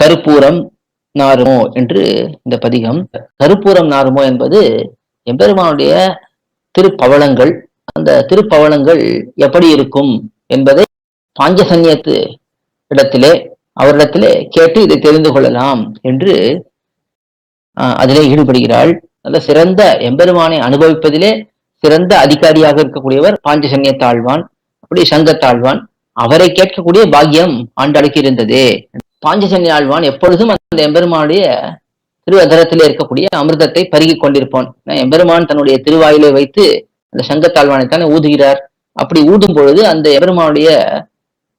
கருப்பூரம் நாருமோ என்று இந்த பதிகம். கருப்பூரம் நாருமோ என்பது எம்பெருமானுடைய திருப்பவளங்கள். அந்த திருப்பவளங்கள் எப்படி இருக்கும் என்பதை பாஞ்சசன்யத்து இடத்திலே அவரிடத்திலே கேட்டு இதை தெரிந்து கொள்ளலாம் என்று அதிலே ஈடுபடுகிறாள். நல்ல சிறந்த எம்பெருமானை அனுபவிப்பதிலே சிறந்த அதிகாரியாக இருக்கக்கூடியவர் பாஞ்சசன்ய தாழ்வான் அப்படி சங்கத்தாழ்வான். அவரை கேட்கக்கூடிய பாக்கியம் ஆண்டாளுக்கு இருந்ததே. பாஞ்சசன்ய ஆழ்வான் எப்பொழுதும் அந்த எம்பெருமானுடைய திருவதரத்திலே இருக்கக்கூடிய அமிர்தத்தை பருகி கொண்டிருப்பான். எம்பெருமான் தன்னுடைய திருவாயிலை வைத்து அந்த சங்கத்தாழ்வானை தானே ஊதுகிறார். அப்படி ஊதும் பொழுது அந்த எம்பெருமானுடைய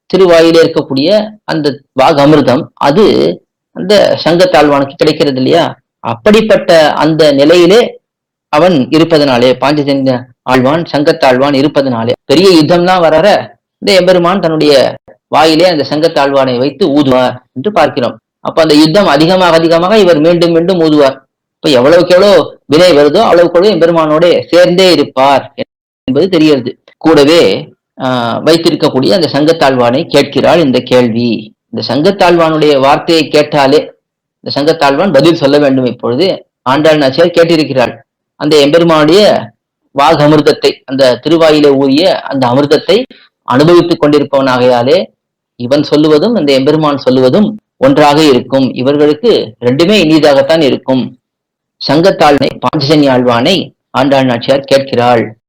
திருவாயிலே இருக்கக்கூடிய அந்த வாக அமிர்தம் அது அந்த சங்கத்தாழ்வானுக்கு கிடைக்கிறது இல்லையா? அப்படிப்பட்ட அந்த நிலையிலே அவன் இருப்பதனாலே பாஞ்சஜன்ய ஆழ்வான் சங்கத்தாழ்வான் இருப்பதனாலே பெரிய யுத்தம்லாம் வரற இந்த எம்பெருமான் தன்னுடைய வாயிலே அந்த சங்கத்தாழ்வானை வைத்து ஊதுவார் என்று பார்க்கிறோம். அப்ப அந்த யுத்தம் அதிகமாக அதிகமாக இவர் மீண்டும் மீண்டும் ஊதுவார். இப்ப எவ்வளவுக்கு எவ்வளவு வினை வருதோ அவ்வளவுக்கு எவ்வளவு எம்பெருமானோட சேர்ந்தே இருப்பார் என்பது தெரிகிறது. கூடவே ஆஹ் வைத்திருக்கக்கூடிய அந்த சங்கத்தாழ்வானை கேட்கிறாள் இந்த கேள்வி. இந்த சங்கத்தாழ்வானுடைய வார்த்தையை கேட்டாலே இந்த சங்கத்தாழ்வான் பதில் சொல்ல வேண்டும் இப்பொழுது. ஆண்டாள் நாச்சியார் கேட்டிருக்கிறாள். அந்த எம்பெருமானுடைய வாக அமிர்தத்தை அந்த திருவாயில ஊறிய அந்த அமிர்தத்தை அனுபவித்துக் கொண்டிருப்பவனாகையாலே இவன் சொல்லுவதும் இந்த எம்பெருமான் சொல்லுவதும் ஒன்றாக இருக்கும். இவர்களுக்கு ரெண்டுமே இனிதாகத்தான் இருக்கும். சங்கத்தாழ்னை பாஞ்சஜன்ய ஆழ்வானை ஆண்டாள் நாச்சியார் கேட்கிறாள்.